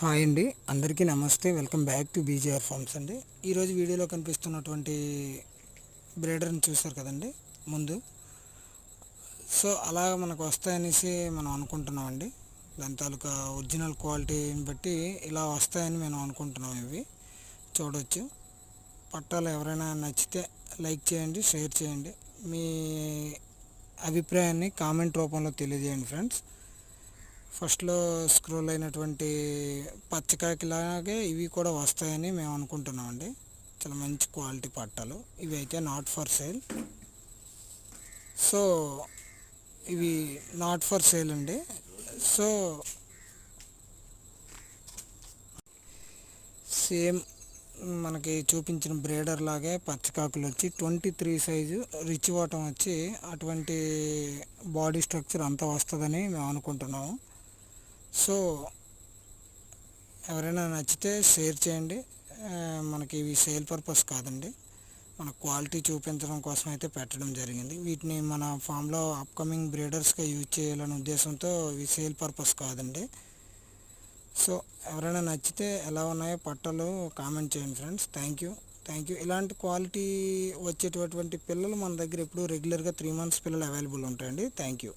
Hi అండి. అందరికీ నమస్తే. Welcome back to BJR farms అండి. ఈరోజు వీడియోలో కనిపిస్తున్నటువంటి బ్రీడర్ని చూశారు కదండి ముందు. సో అలా మనకు వస్తాయనేసి మనం అనుకుంటున్నామండి. దాని తాలూకా ఒరిజినల్ క్వాలిటీని బట్టి ఇలా వస్తాయని మేము అనుకుంటున్నాం ఇవి. చూడవచ్చు పట్టాలు ఎవరైనా నచ్చితే లైక్ చేయండి షేర్ చేయండి. మీ అభిప్రాయాన్ని కామెంట్ రూపంలో తెలియజేయండి ఫ్రెండ్స్. ఫస్ట్లో స్క్రోల్ అయినటువంటి పచ్చకాకిలాగే ఇవి కూడా వస్తాయని మేము అనుకుంటున్నామండి. చాలా మంచి క్వాలిటీ పట్టాలు. ఇవి అయితే నాట్ ఫర్ సేల్. సో ఇవి నాట్ ఫర్ సేల్ అండి. సో సేమ్ మనకి చూపించిన బ్రేడర్ లాగే పచ్చకాకులు వచ్చి ట్వంటీ త్రీ సైజు రిచ్ వాటం వచ్చి అటువంటి బాడీ స్ట్రక్చర్ అంతా వస్తుందని మేము అనుకుంటున్నాము. సో ఎవరైనా నచ్చితే షేర్ చేయండి. మనకి ఇవి సేల్ పర్పస్ కాదండి. మన క్వాలిటీ చూపించడం కోసం అయితే పెట్టడం జరిగింది. వీటిని మన ఫామ్లో అప్కమింగ్ బ్రీడర్స్గా యూజ్ చేయాలనే ఉద్దేశంతో ఇవి సేల్ పర్పస్ కాదండి. సో ఎవరైనా నచ్చితే ఎలా ఉన్నాయో పట్టలు కామెంట్ చేయండి friends. Thank you. Thank you. ఇలాంటి క్వాలిటీ వచ్చేటటువంటి పిల్లలు మన దగ్గర ఎప్పుడు రెగ్యులర్గా త్రీ మంత్స్ పిల్లలు అవైలబుల్ ఉంటాయండి. Thank you.